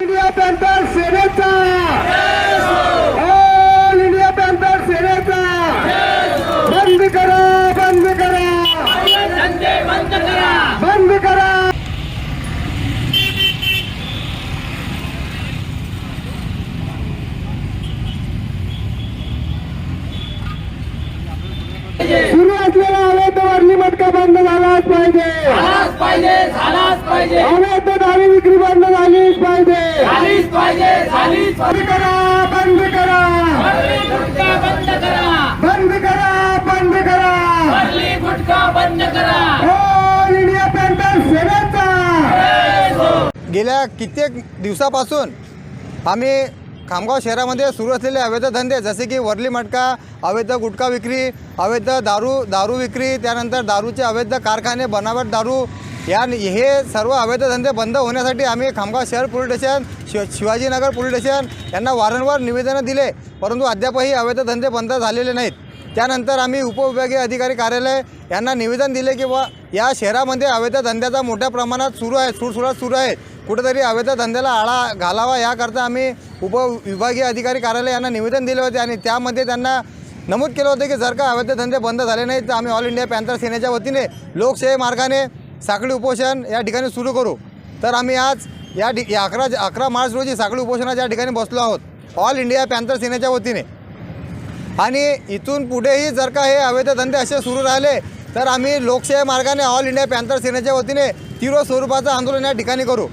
India panther सेनेचा all India panther सेनेचा बंद करा बंद करा बंद करा सुरू असलेला अवैध वर्णी मटका बंद झालाच पाहिजे. झालाच पाहिजे अवैध दारू विक्री बंद झालीच पाहिजे झालीच पाहिजे झालीच बंद करा बंद करा. बंद करा. बंद करा बंद करा. गुटखा बंद करा. ऑल इंडिया पॅन्थर सेनेचा गेल्या कित्येक दिवसापासून आम्ही खामगाव शहरामध्ये सुरू असलेले अवैध धंदे जसे की वरली मटका अवैध गुटखा विक्री अवैध दारू दारू विक्री त्यानंतर दारूचे अवैध कारखाने बनावट दारू या हे सर्व अवैध धंदे बंद होण्यासाठी आम्ही खामगाव शहर police station Shiv Shivajinagar police station यांना वारंवार निवेदनं दिले परंतु अद्यापही अवैध धंदे बंद झालेले नाहीत. त्यानंतर आम्ही उपविभागीय अधिकारी कार्यालय यांना निवेदन दिले की बा या शहरामध्ये अवैध धंद्याचा मोठ्या प्रमाणात सुरू आहे सुरसुरात सुरू आहे. कुठेतरी अवैध धंद्याला आळा घालावा याकरता आम्ही उपविभागीय अधिकारी कार्यालय यांना निवेदन दिले होते आणि त्यामध्ये त्यांना नमूद केलं होतं की जर का अवैध धंदे बंद झाले नाहीत तर आम्ही ऑल इंडिया पॅन्थर सेनेच्या वतीने लोकशाही मार्गाने साखळी उपोषण या ठिकाणी सुरू करू. तर आम्ही आज या ठि अकरा अकरा मार्च रोजी साखळी उपोषणाच्या ठिकाणी बसलो आहोत. ऑल इंडिया पॅन्थर सेनेच्या वतीने. आणि इथून पुढेही जर का हे अवैध धंदे असे सुरू राहिले तर आम्ही लोकशाही मार्गाने ऑल इंडिया पॅन्थर सेनेच्या वतीने तीव्र स्वरूपाचं आंदोलन या ठिकाणी करू.